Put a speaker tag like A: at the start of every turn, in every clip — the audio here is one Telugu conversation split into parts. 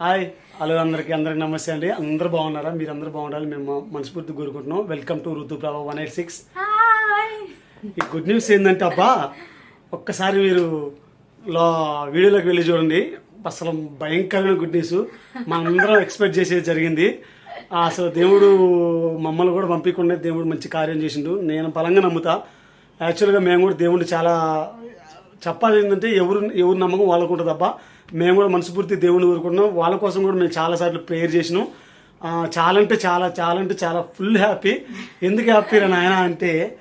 A: హాయ్. హలో అందరికీ అందరికి నమస్తే అండి. అందరూ బాగున్నారా? మీరు అందరూ బాగుండాలి మేము మనస్ఫూర్తి కోరుకుంటున్నాం. Welcome to Rituprabha one eight six ఈ గుడ్ న్యూస్ ఏంటంటే అబ్బా ఒక్కసారి మీరు లో వీడియోలోకి వెళ్ళి చూడండి. అసలు భయంకరమైన గుడ్ న్యూస్ మనందరం ఎక్స్పెక్ట్ చేసేది జరిగింది. అసలు దేవుడు మమ్మల్ని కూడా పంపించకుండా దేవుడు మంచి కార్యం చేసిండు. నేను బలంగా నమ్ముతా. యాక్చువల్గా మేము కూడా దేవుడిని చాలా చెప్పాలి ఏంటంటే ఎవరు ఎవరు నమ్మకం వాళ్ళకు ఉంటుంది తప్ప మేము కూడా మనస్ఫూర్తి దేవుని కోరుకుంటున్నాం. వాళ్ళ కోసం కూడా మేము చాలాసార్లు ప్రేయర్ చేసినాం. చాలా అంటే చాలా చాలా అంటే చాలా ఫుల్ హ్యాపీ ఎందుకు హ్యాపీ రా నాయన అంటే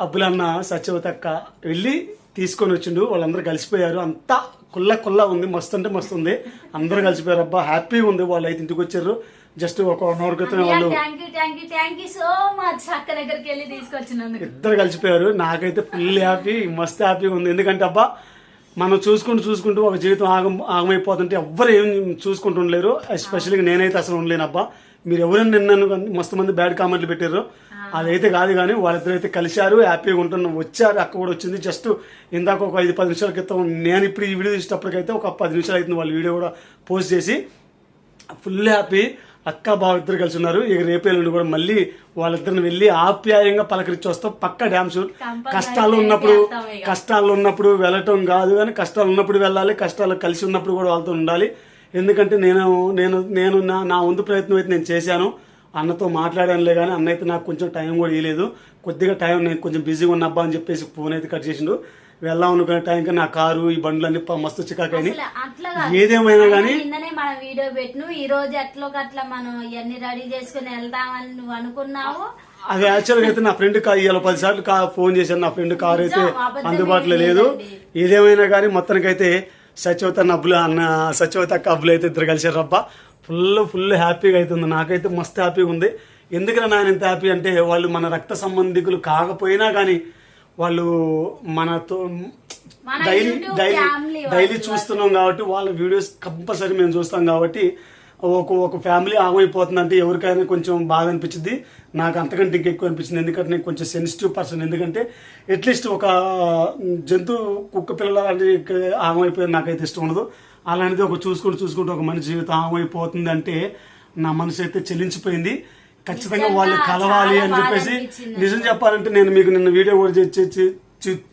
A: అబ్బులన్న సత్యవతక్క వెళ్ళి తీసుకొని వచ్చిండు. వాళ్ళందరూ కలిసిపోయారు. అంతా కుల్ల కుల్ల ఉంది. మస్తు అంటే మస్తు ఉంది. అందరూ కలిసిపోయారు. అబ్బా హ్యాపీగా ఉంది. వాళ్ళు అయితే ఇంటికి వచ్చారు. జస్ట్ ఒక వన్ అవర్ క్రితం వాళ్ళు ఇద్దరు కలిసిపోయారు. నాకైతే ఫుల్ హ్యాపీ మస్తు హ్యాపీగా ఉంది. ఎందుకంటే అబ్బా మనం చూసుకుంటూ చూసుకుంటూ ఒక జీవితం ఆగం ఆగమైపోతుంటే ఎవ్వరు ఏం చూసుకుంటూ ఉండలేరు. ఎస్పెషల్గా నేనైతే అసలు ఉండలేను అబ్బా మీరు ఎవరైనా నిన్నను మస్తు మంది బ్యాడ్ కామెంట్లు పెట్టారు. అదైతే కాదు కానీ వాళ్ళిద్దరు అయితే కలిశారు హ్యాపీగా ఉంటున్నాం వచ్చారు అక్క కూడా వచ్చింది. జస్ట్ ఇందాక ఒక ఐదు పది నిమిషాల క్రితం నేను ఇప్పుడు ఈ వీడియో తీసేటప్పటికైతే ఒక పది నిమిషాలు అవుతుంది వాళ్ళ వీడియో కూడా పోస్ట్ చేసి. ఫుల్ హ్యాపీ అక్క బావ ఇద్దరు కలిసి ఉన్నారు. ఇక రేపేళ్ళుండి కూడా మళ్ళీ వాళ్ళిద్దరిని వెళ్ళి ఆప్యాయంగా పలకరించి వస్తాం పక్క డ్యామ్
B: Compulsory
A: కష్టాలు ఉన్నప్పుడు. కష్టాలు ఉన్నప్పుడు వెళ్ళటం కాదు కానీ కష్టాలు ఉన్నప్పుడు వెళ్ళాలి కష్టాలు కలిసి ఉన్నప్పుడు కూడా వాళ్ళతో ఉండాలి. ఎందుకంటే నేను నేను నేను నా నా వంతు ప్రయత్నం అయితే నేను చేశాను. అన్నతో మాట్లాడానులే కానీ అన్న అయితే నాకు కొంచెం టైం కూడా ఇవ్వలేదు కొద్దిగా టైం నేను కొంచెం బిజీగా ఉన్నబ్బా అని చెప్పేసి ఫోన్ అయితే కట్ చేసిండు. వెళ్దాం అనుకునే టైంకి నా కారు ఈ బండ్లు అన్ని మస్తు చికాకని
B: అసలు అట్లా కాదు.
A: ఏదేమైనా కానీ
B: నిన్ననే మనం వీడియో పెట్టిను ఈ రోజు ఎట్లో అట్లా మనం ఇవన్నీ రెడీ చేసుకుని వెళ్దామని నువ్వు అనుకున్నావు?
A: అది యాక్చువల్గా అయితే నా ఫ్రెండ్ కా ఇవాళ పది సార్లు కా ఫోన్ చేశాను. నా ఫ్రెండ్ కార్ అయితే
B: అబద్ధం
A: అందుబాటులో లేదు. ఏదేమైనా కానీ మొత్తానికైతే సత్యవత అన్న అబ్బులు అన్న సత్యవత అక్క అబ్బులు అయితే ఇద్దరు కలిసారు రబ్బా ఫుల్ ఫుల్ హ్యాపీగా అవుతుంది నాకైతే మస్తు హ్యాపీగా ఉంది. ఎందుకని నాయన ఇంత హ్యాపీ అంటే వాళ్ళు మన రక్త సంబంధికులు కాకపోయినా కానీ వాళ్ళు మనతో
B: మన
A: డైలీ డైలీ డైలీ చూస్తున్నాం కాబట్టి వాళ్ళ వీడియోస్ కంపల్సరీ మేము చూస్తాం కాబట్టి ఒక ఒక ఫ్యామిలీ ఆగమైపోతుందంటే ఎవరికైనా కొంచెం బాధ అనిపించింది. నాకు అంతకంటే ఇంకా ఎక్కువ అనిపించింది. ఎందుకంటే నేను కొంచెం సెన్సిటివ్ పర్సన్ ఎందుకంటే అట్లీస్ట్ ఒక జంతు కుక్క పిల్లల లాంటి ఆగమైపోయింది నాకైతే ఇష్టం ఉండదు. అలాంటిది ఒక చూసుకుంటూ చూసుకుంటూ ఒక మనిషి జీవితం ఆగమైపోతుంది అంటే నా మనసు అయితే చెల్లించిపోయింది. ఖచ్చితంగా వాళ్ళు కలవాలి అని చెప్పేసి. నిజం చెప్పాలంటే నేను మీకు నిన్న వీడియో కూడా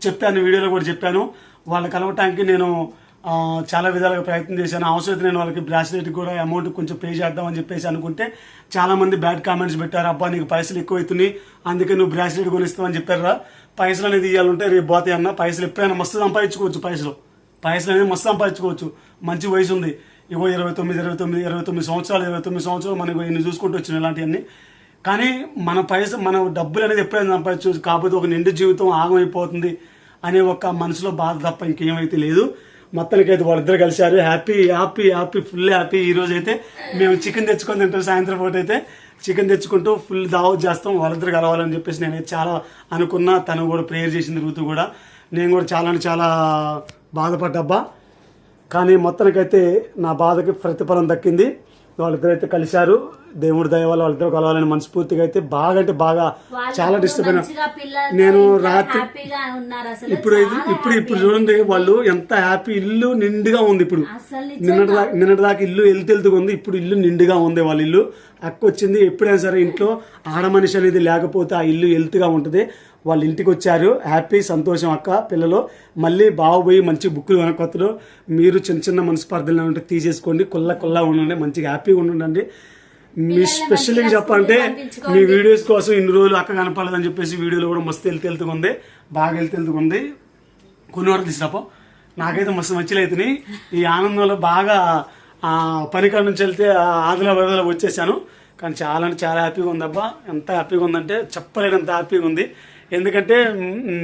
A: చెప్పాను వీడియోలో కూడా చెప్పాను. వాళ్ళు కలవటానికి నేను చాలా విధాలుగా ప్రయత్నం చేశాను. అవసరం నేను వాళ్ళకి బ్రాస్లెట్ కూడా అమౌంట్ కొంచెం పే చేద్దామని చెప్పేసి అనుకుంటే చాలా మంది బ్యాడ్ కామెంట్స్ పెట్టారు. అబ్బా నీకు పైసలు ఎక్కువ అవుతున్నాయి అందుకే నువ్వు బ్రాస్లెట్ కొనిస్తావని చెప్పారా పైసలు అనేది ఇవ్వాలంటే రేపు పోతాయి అన్న. పైసలు ఎప్పుడైనా మస్తు సంపాదించుకోవచ్చు పైసలు. పైసలు అనేది మస్తు సంపాదించుకోవచ్చు. మంచి వయసు ఉంది. ఇగో ఇరవై తొమ్మిది ఇరవై తొమ్మిది ఇరవై తొమ్మిది సంవత్సరాలు ఇరవై తొమ్మిది సంవత్సరాలు మనకు ఇన్ని చూసుకుంటూ వచ్చిన ఇలాంటివన్నీ. కానీ మన పైస మన డబ్బులు అనేది ఎప్పుడైనా సంపాదించు కాకపోతే ఒక నిండు జీవితం ఆగమైపోతుంది అనే ఒక మనసులో బాధ తప్ప ఇంకేమైతే లేదు. మొత్తానికి అయితే వాళ్ళిద్దరు కలిశారు. Happy happy happy full happy ఈ రోజు అయితే. మేము చికెన్ తెచ్చుకొని తింటాం సాయంత్రం పూట అయితే. చికెన్ తెచ్చుకుంటూ ఫుల్ దావత్ చేస్తాం. వాళ్ళిద్దరు కలవాలని చెప్పేసి నేను చాలా అనుకున్నా. తను కూడా ప్రేయర్ చేసింది ఋతు కూడా. నేను కూడా చాలా అంటే చాలా బాధపడ్డబ్బా కానీ మొత్తానికైతే నా బాధకి ప్రతిఫలం దక్కింది. వాళ్ళిద్దరైతే కలిశారు. దేవుడి దయ వల్ల వాళ్ళిద్దరు కలవాలని మనస్ఫూర్తిగా అయితే బాగా అంటే బాగా చాలా డిస్టర్బ్ అయినా నేను రాత్రి ఇప్పుడు ఇప్పుడు ఇప్పుడు. చూడండి వాళ్ళు ఎంత హ్యాపీ ఇల్లు నిండుగా ఉంది ఇప్పుడు.
B: అసలు
A: నిన్నటి దాకా నిన్నటి దాకా ఇల్లు వెళ్తెళ్తుగా ఉంది. ఇప్పుడు ఇల్లు నిండుగా ఉంది వాళ్ళ ఇల్లు. అక్క వచ్చింది ఎప్పుడైనా సరే ఇంట్లో ఆడ మనిషి అనేది లేకపోతే ఆ ఇల్లు హెల్త్గా ఉంటుంది. వాళ్ళ ఇంటికి వచ్చారు. హ్యాపీ సంతోషం అక్క పిల్లలు. మళ్ళీ బాగుపోయి మంచి బుక్కులు కొనకొత్తలు మీరు చిన్న చిన్న మనస్పర్ధలు ఉంటే తీసేసుకోండి. కుల్ల కుల్ల ఉండండి. మంచిగా హ్యాపీగా ఉండండి. మీ స్పెషల్గా చెప్పాలంటే మీ వీడియోస్ కోసం ఇన్ని రోజులు అక్క కనపడలేదని చెప్పేసి వీడియోలో కూడా మస్తు వెళ్తే వెళ్తుగా ఉంది. బాగా వెళ్తే వెళ్తుగా ఉంది. కొన్ని వరకు తీసుకురాపో నాకైతే మస్తు అవుతున్నాయి ఈ ఆనందంలో బాగా ఆ పనికాడ నుంచి వెళ్తే ఆదిలా వరదల వచ్చేసాను. కానీ చాలా అంటే చాలా హ్యాపీగా ఉందబ్బా. ఎంత హ్యాపీగా ఉందంటే చెప్పలేనంత హ్యాపీగా ఉంది. ఎందుకంటే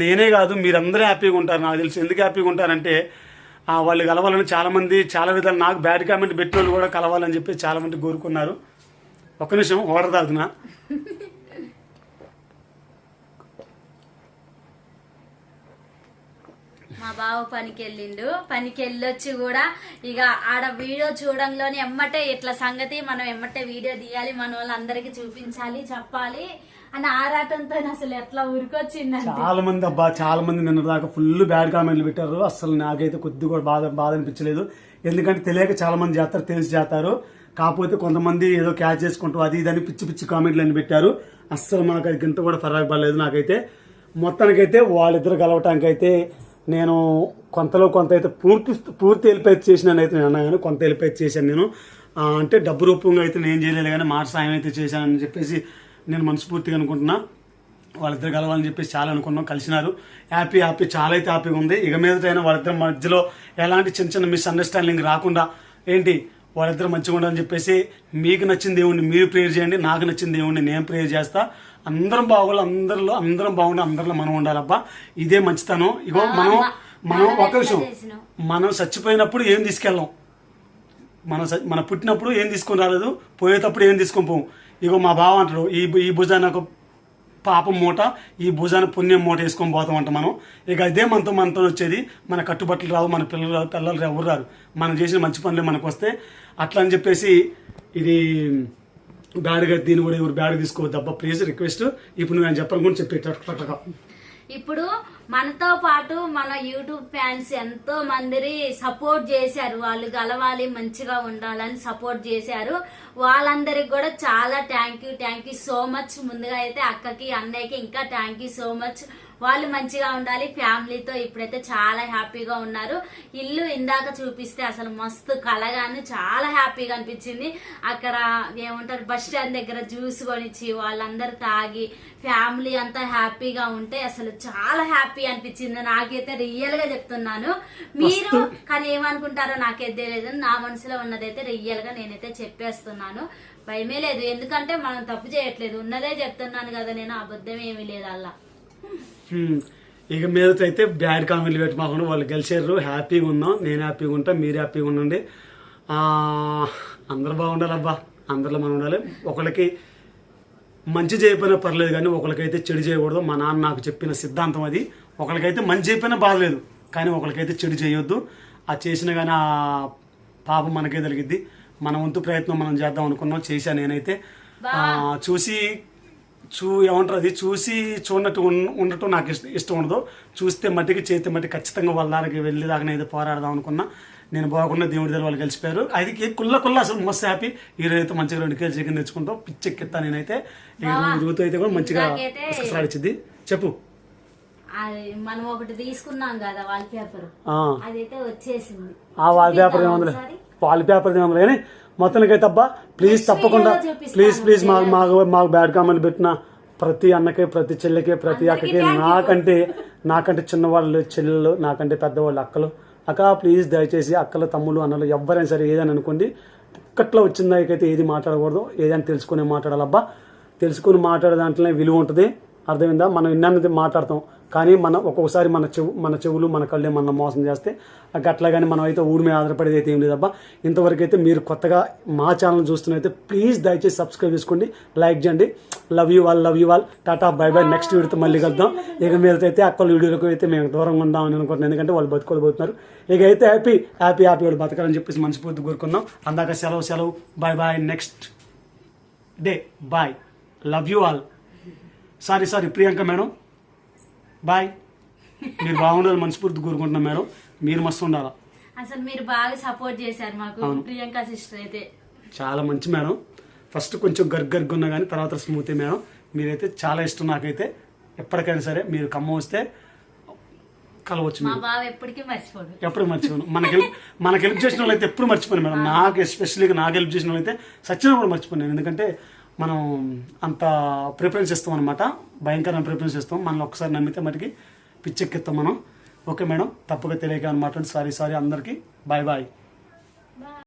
A: నేనే కాదు మీరందరూ హ్యాపీగా ఉంటారు నాకు తెలిసి. ఎందుకు హ్యాపీగా ఉంటారంటే వాళ్ళు కలవాలని చాలామంది చాలా విధాలు నాకు బ్యాడ్ కామెంట్ పెట్టిన వాళ్ళు కూడా కలవాలని చెప్పి చాలామంది కోరుకున్నారు. ఒక్క నిమిషం ఓడర్ తాగుతున్నా.
B: మా బావ పనికి వెళ్ళిండు పనికి వెళ్ళొచ్చి కూడా ఇక ఆడ వీడియో చూడంలోనే ఎమ్మటే ఇట్లా సంగతి మనం ఎమ్మటే వీడియో తీయాలి మన వాళ్ళందరికీ చూపించాలి చెప్పాలి. అని ఆరాటంతో అసలు ఎట్లా ఉరికొచ్చింది
A: చాలా మంది అబ్బా చాలా మంది నిన్న దాకా ఫుల్ బ్యాడ్ కామెంట్లు పెట్టారు. అసలు నాకైతే కొద్దిగా కూడా బాధ బాధ అనిపించలేదు. ఎందుకంటే తెలియక చాలా మంది చేస్తారు తెలిసి చేస్తారు కాకపోతే కొంతమంది ఏదో క్యాచ్ చేసుకుంటూ అది ఇది అని పిచ్చి పిచ్చి కామెంట్లు అని పెట్టారు. అస్సలు మనకు అది గింత కూడా ఫరాక్ పడలేదు నాకైతే. మొత్తానికైతే వాళ్ళిద్దరు కలవటానికైతే నేను కొంతలో కొంత అయితే పూర్తి పూర్తి హెల్ప్ అయితే చేసినాను అయితే నేను అన్నా కానీ కొంత హెల్ప్ అయితే చేశాను నేను. అంటే డబ్బు రూపంగా అయితే నేను చేయలేదు కానీ మాట సాయం అయితే చేశానని చెప్పేసి నేను మనస్ఫూర్తిగా అనుకుంటున్నా. వాళ్ళిద్దరు కలవాలని చెప్పేసి చాలా అనుకున్నాం కలిసినారు. హ్యాపీ హ్యాపీ చాలా అయితే హ్యాపీగా ఉంది. ఇక మీదటైనా వాళ్ళిద్దరి మధ్యలో ఎలాంటి చిన్న చిన్న మిస్అండర్స్టాండింగ్ రాకుండా ఏంటి వాళ్ళిద్దరు మంచిగా ఉండాలని చెప్పేసి మీకు నచ్చిన దేవుణ్ణి మీరు ప్రేయర్ చేయండి నాకు నచ్చిన దేవుణ్ణి నేను ప్రేయర్ చేస్తా. అందరం బాగోళ్ళు అందరిలో అందరం బాగుండి అందరిలో మనం ఉండాలబ్బా. ఇదే మంచితనం. ఇగో మనం మనం ఒక విషయం మనం చచ్చిపోయినప్పుడు ఏం తీసుకెళ్ళాం? మన మన పుట్టినప్పుడు ఏం తీసుకొని రాలేదు? పోయేటప్పుడు ఏం తీసుకొని పోము ఇగో మా బావ అంటాడు ఈ ఈ భుజాన ఒక పాపం మూట ఈ భుజాన పుణ్యం మూట వేసుకొని పోతామంట మనం. ఇక అదే మనతో మనతో వచ్చేది మన కట్టుబట్టలు రావు మన పిల్లలు రావు పిల్లలు ఎవరు రారు. మనం చేసిన మంచి పనులు మనకు వస్తే అట్లా అని చెప్పేసి ఇది బ్యాడ్గా దీన్ని కూడా ఎవరు బ్యాడ్ తీసుకోవద్దు అబ్బా ప్లీజ్ రిక్వెస్ట్. ఇప్పుడు నేను చెప్పాలనుకుని చెప్పేటట్లుగా
B: ఇప్పుడు మనతో పాటు మన యూట్యూబ్ ఫ్యాన్స్ ఎంతో మందిని సపోర్ట్ చేశారు. వాళ్ళు గలవాలి మంచిగా ఉండాలని సపోర్ట్ చేశారు. వాళ్ళందరికి కూడా చాలా thank you thank you so much ముందుగా అయితే అక్కకి అన్నయ్యకి ఇంకా థ్యాంక్ యూ సో మచ్ వాళ్ళు మంచిగా ఉండాలి ఫ్యామిలీతో ఇప్పుడైతే చాలా హ్యాపీగా ఉన్నారు. ఇల్లు ఇందాక చూపిస్తే అసలు మస్తు కలగాను చాలా హ్యాపీగా అనిపించింది. అక్కడ ఏమంటారు బస్ స్టాండ్ దగ్గర జ్యూస్ కొనిచ్చి వాళ్ళందరూ తాగి ఫ్యామిలీ అంతా హ్యాపీగా ఉంటే అసలు చాలా హ్యాపీ అనిపించింది నాకైతే రియల్గా చెప్తున్నాను. మీరు కానీ ఏమనుకుంటారో నాకైతే తెలియదు. నా మనసులో ఉన్నదైతే రియల్గా నేనైతే చెప్పేస్తున్నాను. భయమే లేదు. ఎందుకంటే మనం తప్పు చేయట్లేదు. ఉన్నదే చెప్తున్నాను కదా నేను. అబద్ధం ఏమీ లేదు అలా.
A: ఇక మీదతో అయితే బ్యాడ్ కామెంట్లు పెట్టి మాకుండా వాళ్ళు గెలిచారు. హ్యాపీగా ఉన్నాం. నేను హ్యాపీగా ఉంటా మీరు హ్యాపీగా ఉండండి. ఆ, అందరూ బాగుండాలి అబ్బా. అందరిలో మనం ఉండాలి. ఒకళ్ళకి మంచి చేయకపోయినా పర్లేదు కానీ ఒకరికైతే చెడు చేయకూడదు. మా నాన్న నాకు చెప్పిన సిద్ధాంతం అది. ఒకరికైతే మంచి చేయకపోయినా బాధలేదు కానీ ఒకరికైతే చెడు చేయొద్దు. ఆ చేసిన కానీ ఆ పాపం మనకే తగిలిద్ది. మన వంతు ప్రయత్నం మనం చేద్దాం అనుకున్నాం చేశాను నేనైతే. చూసి చూ ఏమంటారు అది? చూసి చూడనట్టు ఉండటం నాకు ఇష్టం ఇష్టం ఉండదు. చూస్తే మట్టికి చేతి మట్టి ఖచ్చితంగా వాళ్ళ దానికి వెళ్ళి దాకా అయితే పోరాడదాం అనుకున్నా. నేను బాగున్నా దేవుడి దగ్గర వాళ్ళు కలిసిపోయారు అది కుల్ల కుల్ల అసలు మస్తు హ్యాపీ. ఈ రోజు అయితే మంచిగా రెండు కేజీ చికెన్ తెచ్చుకుంటాం. పిచ్చెక్కిస్తా నేనైతే. ఇక రోజు అయితే కూడా మంచిగా ఇచ్చింది చెప్పు.
B: అది మనం ఒకటి తీసుకున్నాం కదా వాల్ పేపర్
A: ఆ,
B: అదైతే వచ్చేసింది.
A: ఆ వాల్ పేపర్ ఏముంది వాల్ పేపర్ ఏముంది కానీ మొత్తానికి అయితే అబ్బా ప్లీజ్ తప్పకుండా. ప్లీజ్ ప్లీజ్ మాకు మాకు మాకు బ్యాడ్ కామెంట్ పెట్టిన ప్రతి అన్నకి ప్రతి చెల్లికి ప్రతి అక్కకి నాకంటే నాకంటే చిన్నవాళ్ళు చెల్లెలు నాకంటే పెద్దవాళ్ళు అక్కలు. అక్క ప్లీజ్ దయచేసి అక్కలు తమ్ముళ్ళు అన్నలు ఎవరైనా సరే ఏదని అనుకోండి. ఒక్కట్లో వచ్చిన దానికైతే ఏది మాట్లాడకూడదు. ఏదైనా తెలుసుకుని మాట్లాడాలబ్బా తెలుసుకుని మాట్లాడే దాంట్లోనే విలువ ఉంటుంది. అర్థమైందా? మనం ఇన్నది మాట్లాడతాం. కానీ మన ఒక్కొక్కసారి మన చెవు మన చెవులు మన కళ్ళే మనం మోసం చేస్తే అట్లా కానీ మనం అయితే ఊరి మీద ఆధారపడేది అయితే ఏం లేదబ్బా. ఇంతవరకు అయితే మీరు కొత్తగా మా ఛానల్ చూస్తున్నైతే ప్లీజ్ దయచేసి సబ్స్క్రైబ్ చేసుకోండి లైక్ చేయండి. Love you all love you all. Tata bye bye next వీడియోతో మళ్ళీ కలుద్దాం. ఇక మీద అయితే అక్కల వీడియోలకు అయితే మేము దూరంగా ఉందామని అనుకుంటున్నాం ఎందుకంటే వాళ్ళు బతుకోలేకపోతున్నారు. ఇక అయితే హ్యాపీ హ్యాపీ హ్యాపీ వాళ్ళు బతకాలని చెప్పేసి మనస్ఫూర్తి కోరుకుందాం. అందాక సెలవు సెలవు. Bye bye. Next day. Bye. Love you all. Sorry sorry Priyanka madam. Bye మీరు బాగుండాలి మనస్ఫూర్తి కోరుకుంటున్నాం మేడం. మీరు మస్తు ఉండాలా?
B: అసలు మీరు బాగా సపోర్ట్ చేశారు మాకు ప్రియాంక సిస్టర్ అయితే.
A: చాలా మంచి మేడం. ఫస్ట్ కొంచెం గర్గర్గా ఉన్నా కానీ తర్వాత స్మూత్ మేడం. మీరైతే చాలా ఇష్టం నాకైతే. ఎప్పటికైనా సరే మీరు ఖమ్మం వస్తే కలవచ్చు ఎప్పుడు మర్చిపోను. మనకి హెల్ప్ మనకి హెల్ప్ చేసిన వాళ్ళు అయితే ఎప్పుడు మర్చిపోను మేడం. నాకు ఎస్పెషల్గా నాకు హెల్ప్ చేసిన వాళ్ళు అయితే సచిన కూడా మర్చిపోను ఎందుకంటే మనం అంత ప్రిఫరెన్స్ ఇస్తాం అనమాట భయంకరమైన ప్రిఫరెన్స్ ఇస్తాం మనల్ని ఒకసారి నమ్మితే మటుకి పిచ్చెక్కిస్తాం మనం. ఓకే మేడం తప్పుగా తెలియక అనమాట సారీ సారీ అందరికీ. Bye bye.